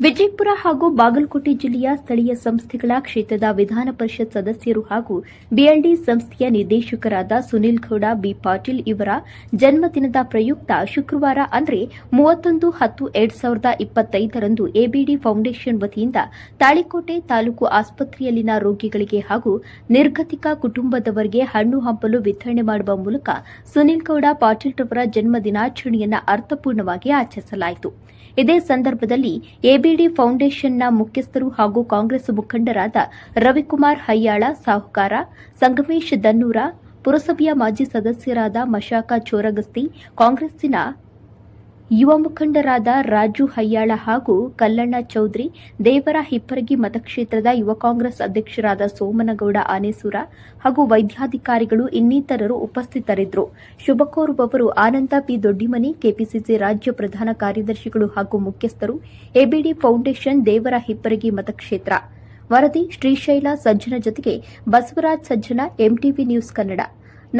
ವಿಜಯಪುರ ಹಾಗೂ ಬಾಗಲಕೋಟೆ ಜಿಲ್ಲೆಯ ಸ್ಥಳೀಯ ಸಂಸ್ಥೆಗಳ ಕ್ಷೇತ್ರದ ವಿಧಾನ ಪರಿಷತ್ ಸದಸ್ಯರು ಹಾಗೂ ಬಿಎಲ್ಡಿ ಸಂಸ್ಥೆಯ ನಿರ್ದೇಶಕರಾದ ಸುನಿಲ್ ಗೌಡ, ಬಿ ಪಾಟೀಲ್ ಇವರ ಜನ್ಮದಿನದ ಪ್ರಯುಕ್ತ ಶುಕ್ರವಾರ ಅಂದರೆ ಮೂವತ್ತೊಂದು ಹತ್ತು ಎರಡ್ ಸಾವಿರದ ಇಪ್ಪತ್ತೈದರಂದು ಎಬಿಡಿ ಫೌಂಡೇಶನ್ ವತಿಯಿಂದ ತಾಳಿಕೋಟೆ ತಾಲೂಕು ಆಸ್ಪತ್ರೆಯಲ್ಲಿನ ರೋಗಿಗಳಿಗೆ ಹಾಗೂ ನಿರ್ಗತಿಕ ಕುಟುಂಬದವರಿಗೆ ಹಣ್ಣು ಹಂಪಲು ವಿತರಣೆ ಮಾಡುವ ಮೂಲಕ ಸುನಿಲ್ ಗೌಡ ಪಾಟೀಲ್ ರವರ ಜನ್ಮ ದಿನಾಚರಣೆಯನ್ನು ಅರ್ಥಪೂರ್ಣವಾಗಿ ಆಚರಿಸಲಾಯಿತು. ಇದೇ ಸಂದರ್ಭದಲ್ಲಿ ಎಬಿಡಿ ಫೌಂಡೇಶನ್ನ ಮುಖ್ಯಸ್ಥರು ಹಾಗೂ ಕಾಂಗ್ರೆಸ್ ಮುಖಂಡರಾದ ರವಿಕುಮಾರ್ ಹಯ್ಯಾಳ ಸಾಹುಕಾರ, ಸಂಗಮೇಶ್ ದನ್ನೂರ, ಪುರಸಭೆಯ ಮಾಜಿ ಸದಸ್ಯರಾದ ಮಶಾಕ ಚೋರಗಸ್ತಿ, ಕಾಂಗ್ರೆಸ್ಸಿನ ಯುವ ಮುಖಂಡರಾದ ರಾಜು ಹಯ್ಯಾಳ ಹಾಗೂ ಕಲ್ಲಣ್ಣ ಚೌಧರಿ, ದೇವರ ಹಿಪ್ಪರಗಿ ಮತಕ್ಷೇತ್ರದ ಯುವ ಕಾಂಗ್ರೆಸ್ ಅಧ್ಯಕ್ಷರಾದ ಸೋಮನಗೌಡ ಆನೇಸೂರ ಹಾಗೂ ವೈದ್ಯಾಧಿಕಾರಿಗಳು ಇನ್ನಿತರರು ಉಪಸ್ಥಿತರಿದ್ದರು. ಶುಭ ಕೋರುವವರು ಆನಂದ ಪಿ. ದೊಡ್ಡಿಮನಿ, ಕೆಪಿಸಿಸಿ ರಾಜ್ಯ ಪ್ರಧಾನ ಕಾರ್ಯದರ್ಶಿಗಳು ಹಾಗೂ ಮುಖ್ಯಸ್ಥರು, ಎಬಿಡಿ ಫೌಂಡೇಶನ್, ದೇವರ ಹಿಪ್ಪರಗಿ ಮತಕ್ಷೇತ್ರ. ವರದಿ ಶ್ರೀಶೈಲ ಸಜ್ಜನ ಜೊತೆಗೆ ಬಸವರಾಜ್ ಸಜ್ಜನ, ಎಂಟಿವಿ ನ್ಯೂಸ್ ಕನ್ನಡ.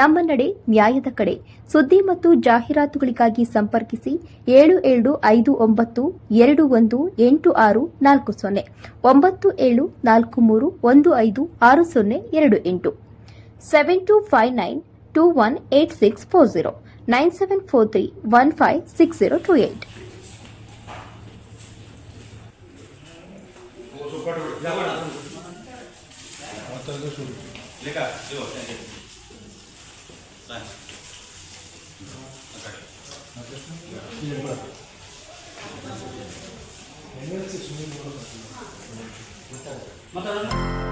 ನಮ್ಮ ನಡೆ ನ್ಯಾಯದ ಕಡೆ. ಸುದ್ದಿ ಮತ್ತು ಜಾಹೀರಾತುಗಳಿಗಾಗಿ ಸಂಪರ್ಕಿಸಿ ಏಳು ಏಳು ಐದು ಒಂಬತ್ತು ಎರಡು ಒಂದು ಎಂಟು ಆರು ನಾಲ್ಕು ಸೊನ್ನೆ, ಒಂಬತ್ತು ಏಳು ನಾಲ್ಕು ಮೂರು ಒಂದು ಐದು ಆರು ಸೊನ್ನೆ ಎರಡು ಎಂಟು. Seven two five nine two one eight six four zero nine seven four three one five six zero two eight. ಮತ್ತೆ